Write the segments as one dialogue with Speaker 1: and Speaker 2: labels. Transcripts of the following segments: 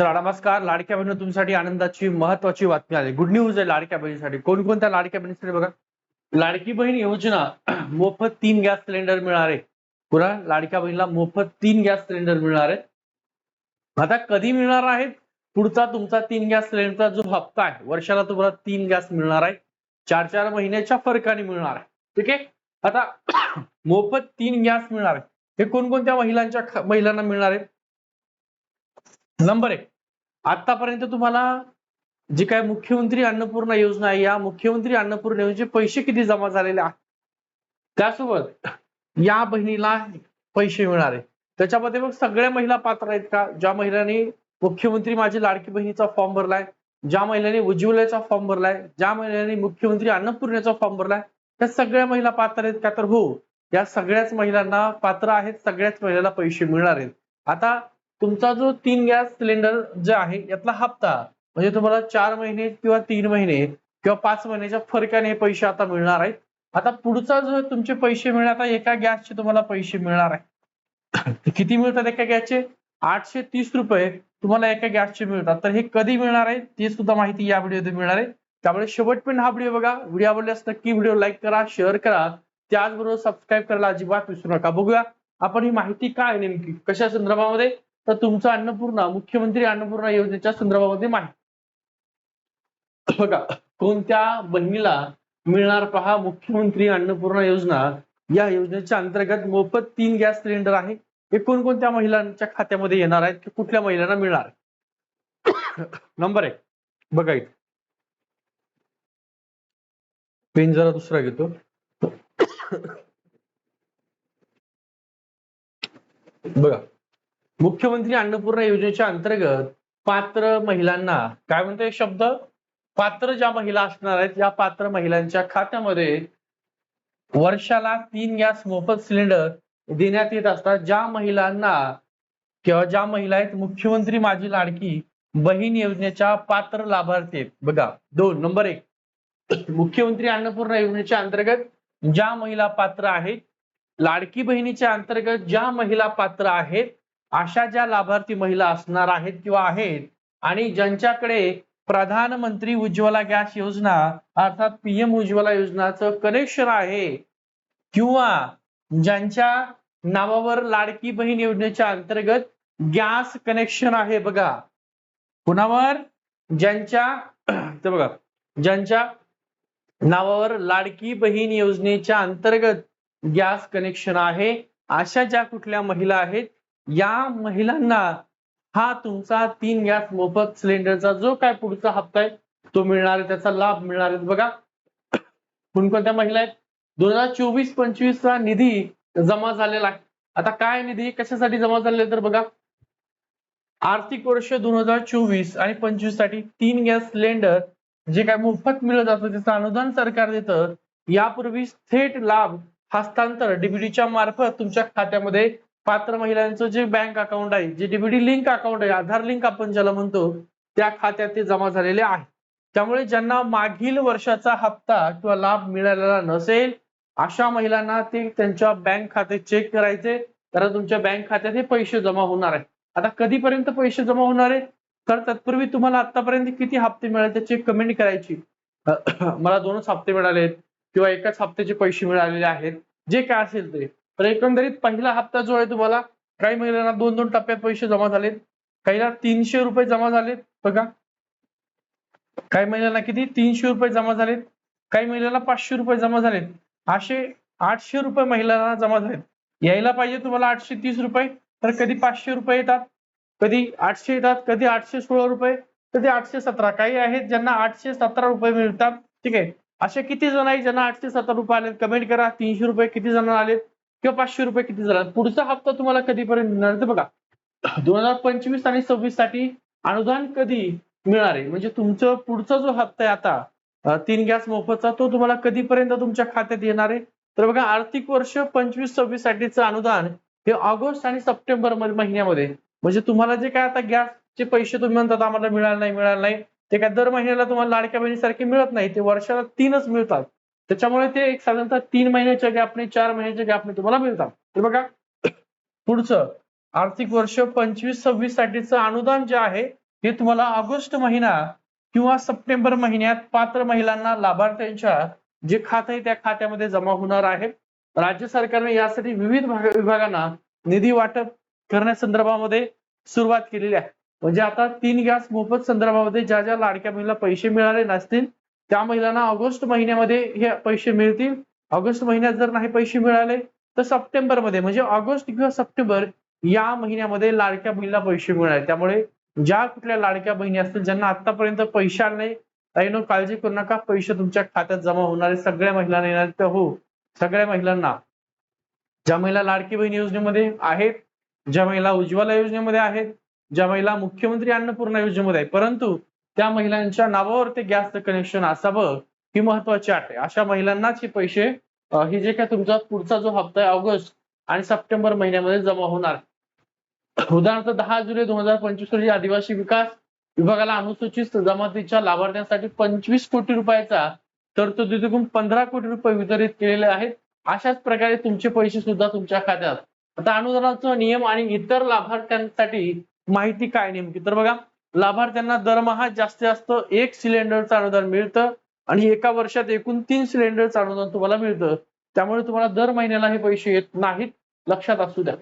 Speaker 1: चला नमस्कार. लाडक्या बहिणी तुमच्यासाठी आनंदाची महत्वाची बातमी आली. गुड न्यूज आहे लाडक्या बहिणीसाठी. कोणकोणत्या लाडक्या बहिणीसाठी बघा? लाडकी बहीण योजना मोफत तीन गॅस सिलेंडर मिळणार आहे. पुन्हा लाडक्या बहिणीला मोफत तीन गॅस सिलेंडर मिळणार आहे. आता कधी मिळणार आहेत? पुढचा तुमचा तीन गॅस सिलेंडरचा जो हप्ता आहे वर्षाला तुम्हाला तीन गॅस मिळणार आहे. चार चार महिन्याच्या फरकाने मिळणार आहे. ठीक आहे? आता मोफत तीन गॅस मिळणार आहे. हे कोणकोणत्या महिलांच्या महिलांना मिळणार आहे नंबर एक आतापर्यंत तुम्हाला जी काय मुख्यमंत्री अन्नपूर्णा योजना आहे या मुख्यमंत्री अन्नपूर्णा योजनेचे पैसे किती जमा झालेले आहेत? त्यासोबत या बहिणीला पैसे मिळणार आहे त्याच्यामध्ये मग सगळ्या महिला पात्र आहेत का? ज्या महिलांनी मुख्यमंत्री माझी लाडकी बहिणीचा फॉर्म भरलाय ज्या महिलांनी उज्ज्वलाचा फॉर्म भरलाय ज्या महिलांनी मुख्यमंत्री अन्नपूर्णेचा फॉर्म भरलाय त्या सगळ्या महिला पात्र आहेत का? तर हो या सगळ्याच महिलांना पात्र आहेत सगळ्याच महिलांना पैसे मिळणार आहेत. आता तुमचा जो तीन गॅस सिलेंडर जे आहे यातला हप्ता म्हणजे तुम्हाला चार महिने किंवा तीन महिने किंवा पाच महिन्याच्या फरकाने हे पैसे आता मिळणार आहेत. आता पुढचा जो तुमचे पैसे मिळणार आता एका गॅसचे तुम्हाला पैसे मिळणार आहे किती मिळतात एका गॅसचे? आठशे तीस रुपये तुम्हाला एका गॅसचे मिळतात. तर हे कधी मिळणार आहे? ते सुद्धा माहिती या व्हिडिओमध्ये मिळणार आहे. त्यामुळे शेवटपर्यंत हा व्हिडिओ बघा. व्हिडिओ आवडल्यास नक्की व्हिडिओ लाईक करा शेअर करा. त्याचबरोबर सबस्क्राईब करायला अजिबात विसरू नका. बघूया आपण ही माहिती काय नेमकी कशा संदर्भामध्ये? तर तुमचा अन्नपूर्णा मुख्यमंत्री अन्नपूर्णा योजनेच्या संदर्भामध्ये माहिती. बघा कोणत्या बहिणीला मिळणार पहा मुख्यमंत्री अन्नपूर्णा योजना? या योजनेच्या अंतर्गत मोफत तीन गॅस सिलेंडर आहे. हे कोणकोणत्या महिलांच्या खात्यामध्ये येणार आहेत? की कुठल्या महिलांना मिळणार? नंबर एक. बघा इथे. पेन जरा दुसरा घेतो. बघा. मुख्यमंत्री अन्नपूर्णा योजनेच्या अंतर्गत पात्र महिलांना काय म्हणतोय शब्द? पात्र ज्या महिला असणार आहेत या पात्र महिलांच्या खात्यामध्ये वर्षाला तीन गॅस मोफत सिलेंडर देण्यात येत असतात. ज्या महिलांना किंवा ज्या महिला आहेत मुख्यमंत्री माझी लाडकी बहीण योजनेच्या पात्र लाभार्थी आहेत. बघा दोन नंबर एक. मुख्यमंत्री अन्नपूर्णा योजनेच्या अंतर्गत ज्या महिला पात्र आहेत लाडकी बहिणीच्या अंतर्गत ज्या महिला पात्र आहेत अशा ज्या लाभार्थी महिला असणार आहेत किंवा आहेत आणि ज्यांच्याकडे प्रधानमंत्री उज्ज्वला गॅस योजना अर्थात पीएम उज्ज्वला योजनाचं कनेक्शन आहे किंवा ज्यांच्या नावावर लाडकी बहीण योजनेच्या अंतर्गत गॅस कनेक्शन आहे बघा. कुणावर? ज्यांच्या ते बघा ज्यांच्या नावावर लाडकी बहीण योजनेच्या अंतर्गत गॅस कनेक्शन आहे अशा ज्या कुठल्या महिला आहेत या महिलांना हा तुमचा तीन गॅस मोफत सिलेंडरचा जो काय पुढचा हप्ता आहे तो मिळणार आहे त्याचा लाभ मिळणार आहे. बघा कोणकोणत्या महिला आहेत? दोन हजार चोवीस पंचवीस चा निधी जमा झालेला आहे. आता काय निधी कशासाठी जमा झालेला तर बघा आर्थिक वर्ष दोन हजार चोवीस आणि पंचवीससाठी तीन गॅस सिलेंडर जे काय मोफत मिळत जातं त्याचं अनुदान सरकार देतं यापूर्वी थेट लाभ हस्तांतर डीबीडीच्या मार्फत तुमच्या खात्यामध्ये पात्र महिलांचं जे बँक अकाउंट आहे जे डीबीडी लिंक अकाउंट आहे आधार लिंक आपण ज्याला म्हणतो त्या खात्यात ते जमा झालेले आहे. त्यामुळे ज्यांना मागील वर्षाचा हप्ता किंवा लाभ मिळालेला नसेल अशा महिलांना ते त्यांच्या बँक खाते चेक करायचे. तर तुमच्या बँक खात्यात हे पैसे जमा होणार आहे आता कधीपर्यंत पैसे जमा होणार आहे तर तत्पूर्वी तुम्हाला आतापर्यंत किती हप्ते मिळाले त्याची कमेंट करायची. मला दोनच हप्ते मिळाले किंवा एकाच हप्त्याचे पैसे मिळालेले आहेत. जे काय असेल ते. तर एकंदरीत पहिला हप्ता जो आहे तुम्हाला काही महिलांना दोन दोन टप्प्यात पैसे जमा झालेत. काहीला तीनशे रुपये जमा झालेत. बघा. काही महिलांना किती? तीनशे रुपये जमा झालेत. काही महिलांना पाचशे रुपये जमा झालेत. असे आठशे रुपये महिलांना जमा झालेत. यायला पाहिजे तुम्हाला आठशे तीस रुपये. तर कधी पाचशे रुपये येतात? कधी आठशे येतात? कधी आठशे सोळा रुपये? कधी आठशे सतरा? काही आहेत ज्यांना आठशे सतरा रुपये मिळतात. ठीक आहे. असे किती जण आहेत ज्यांना आठशे सतरा रुपये आलेत? कमेंट करा. तीनशे रुपये किती जण आलेत? किंवा पाचशे रुपये किती झाला? पुढचा हप्ता तुम्हाला कधीपर्यंत मिळणार? तर ते बघा दोन हजार पंचवीस आणि सव्वीससाठी अनुदान कधी मिळणार आहे? म्हणजे तुमचं पुढचा जो हप्ता आहे आता तीन गॅस मोफतचा तो तुम्हाला कधीपर्यंत तुमच्या खात्यात येणार आहे? तर बघा आर्थिक वर्ष पंचवीस सव्वीस साठीचं अनुदान हे ऑगस्ट आणि सप्टेंबर मध्ये- महिन्यामध्ये. म्हणजे तुम्हाला जे काय आता गॅसचे पैसे तुम्ही म्हणतात आम्हाला मिळाले नाही मिळाले नाही ते काय दर महिन्याला तुम्हाला लाडक्या बहिणीसारखे मिळत नाही ते वर्षाला तीनच मिळतात. त्याच्यामुळे ते एक साधारणतः तीन महिन्याच्या गॅपने चार महिन्याच्या गॅपने तुम्हाला मिळतात. तर बघा. पुढचं. आर्थिक वर्ष पंचवीस सव्वीस साठीचं अनुदान जे आहे ते तुम्हाला ऑगस्ट महिना किंवा सप्टेंबर महिन्यात पात्र महिलांना लाभार्थ्यांच्या जे खातं आहे त्या खात्यामध्ये जमा होणार आहे. राज्य सरकारने यासाठी विविध विभागांना निधी वाटप करण्यासंदर्भामध्ये सुरुवात केलेली आहे. म्हणजे आता तीन गॅस मोफत संदर्भामध्ये ज्या ज्या लाडक्या महिला पैसे मिळाले नसतील त्या महिलांना ऑगस्ट महिन्यामध्ये हे पैसे मिळतील. ऑगस्ट महिन्यात जर नाही पैसे मिळाले तर सप्टेंबरमध्ये म्हणजे ऑगस्ट किंवा सप्टेंबर या महिन्यामध्ये लाडक्या बहिणीला पैसे मिळाले त्यामुळे ज्या कुठल्या लाडक्या बहिणी असतील ज्यांना आतापर्यंत पैसे आले नाही ताईनो काळजी करू नका. पैसे तुमच्या खात्यात जमा होणारे सगळ्या महिलांना येणार तर हो सगळ्या महिलांना. ज्या महिला लाडकी बहीण योजनेमध्ये आहेत ज्या महिला उज्ज्वला योजनेमध्ये आहेत ज्या महिला मुख्यमंत्री अन्नपूर्णा योजनेमध्ये आहे परंतु त्या महिलांच्या नावावर ते गॅसचं कनेक्शन असावं ही महत्वाची अट आहे अशा महिलांनाच हे पैसे हे जे काय तुमचा पुढचा जो हप्ता आहे ऑगस्ट आणि सप्टेंबर महिन्यामध्ये जमा होणार. उदाहरणार्थ दहा जुलै दोन हजार पंचवीस रोजी आदिवासी विकास विभागाला अनुसूचित जमातीच्या लाभार्थ्यांसाठी पंचवीस कोटी रुपयाचा तरतुदीतून पंधरा कोटी रुपये वितरित केलेले आहेत. अशाच प्रकारे तुमचे पैसे सुद्धा तुमच्या खात्यात. आता अनुदानाचा नियम आणि इतर लाभार्थ्यांसाठी माहिती काय नेमकी? तर बघा लाभार्थ्यांना दरमहा जास्तीत जास्त एक सिलेंडरचं अनुदान मिळतं आणि एका वर्षात एकूण तीन सिलेंडरचं अनुदान तुम्हाला मिळतं. त्यामुळे तुम्हाला दर महिन्याला हे पैसे येत नाहीत लक्षात असू द्या.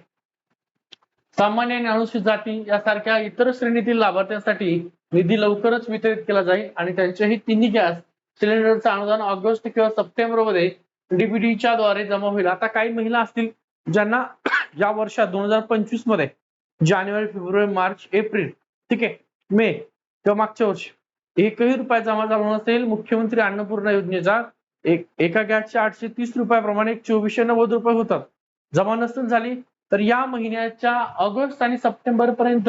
Speaker 1: सामान्य आणि अनुसूचित जाती यासारख्या इतर श्रेणीतील लाभार्थ्यांसाठी निधी लवकरच वितरित केला जाईल आणि त्यांचेही तिन्ही गॅस सिलेंडरचं अनुदान ऑगस्ट किंवा सप्टेंबरमध्ये डीबीडीच्या द्वारे जमा होईल. आता काही महिला असतील ज्यांना या वर्षात दोन हजार पंचवीसमध्ये जानेवारी फेब्रुवारी मार्च एप्रिल ठीक आहे मे किंवा मागच्या वर्षी. एकही रुपया जमा झाला नसेल मुख्यमंत्री अन्नपूर्णा योजनेचा एक एका गॅसच्या आठशे तीस रुपयाप्रमाणे चोवीसशे नव्वद रुपये होतात. जमा नसेल झाली तर या महिन्याच्या ऑगस्ट आणि सप्टेंबर पर्यंत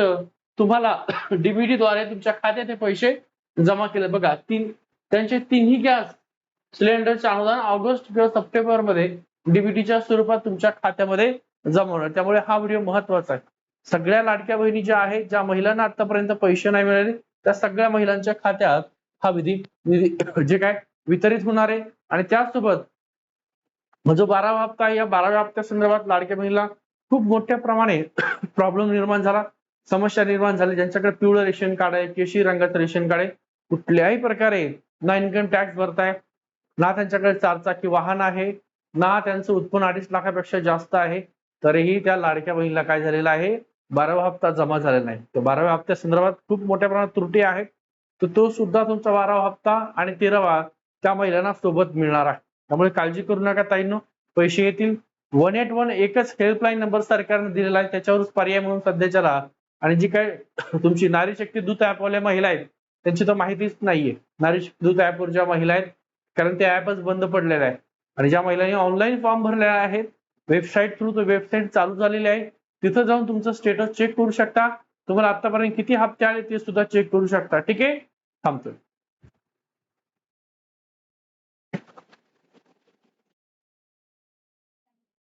Speaker 1: तुम्हाला डीबीटी द्वारे तुमच्या खात्यात हे पैसे जमा केले. बघा तीन त्यांचे तिन्ही गॅस सिलेंडरचे अनुदान ऑगस्ट किंवा सप्टेंबरमध्ये डीबीटीच्या स्वरूपात तुमच्या खात्यामध्ये जमा होणार. त्यामुळे हा व्हिडिओ महत्त्वाचा आहे. सगळ्या लाडक्या बहिणी ज्या आहेत ज्या महिलांना आतापर्यंत पैसे नाही मिळाले त्या सगळ्या महिलांच्या खात्यात हा विधी जे काय वितरित होणार आहे. आणि त्याचसोबत जो म्हणजे बारावा हप्ता आहे या बाराव्या हप्त्या संदर्भात लाडक्या बहिणीला खूप मोठ्या प्रमाणे प्रॉब्लेम निर्माण झाला. समस्या निर्माण झाली. ज्यांच्याकडे पिवळं रेशन कार्ड आहे केशी रंगाचं रेशन कार्ड आहे कुठल्याही प्रकारे ना इन्कम टॅक्स भरताय ना त्यांच्याकडे चारचाकी वाहन आहे ना त्यांचं उत्पन्न अडीच लाखापेक्षा जास्त आहे तरीही त्या लाडक्या बहिणीला काय झालेलं आहे? बारावा हप्ता जमा झालेला नाही. तर बाराव्या हप्त्या संदर्भात खूप मोठ्या प्रमाणात त्रुटी आहेत तर तो सुद्धा तुमचा बारावा हप्ता आणि तेरावा त्या महिलांना सोबत मिळणार आहे. त्यामुळे काळजी करू नका ताईंनो. पैसे येतील. वन एट वन एकच हेल्पलाईन नंबर सरकारने दिलेला आहे. त्याच्यावरच पर्याय म्हणून सध्याच्याला आणि जी काय तुमची नारी शक्ती दूत ऍपवाल्या महिला आहेत त्यांची तर माहितीच नाहीये. नारी शक्ती दूत ऍपवर ज्या महिला आहेत कारण ते ऍपच बंद पडलेलं आहे आणि ज्या महिलांनी ऑनलाईन फॉर्म भरलेला आहे वेबसाईट थ्रू तो वेबसाईट चालू झालेली आहे तिथं जाऊन तुमचं स्टेटस चेक करू शकता. तुम्हाला आतापर्यंत किती हप्ते आले ते सुद्धा चेक करू शकता. ठीक आहे? थांबतोय.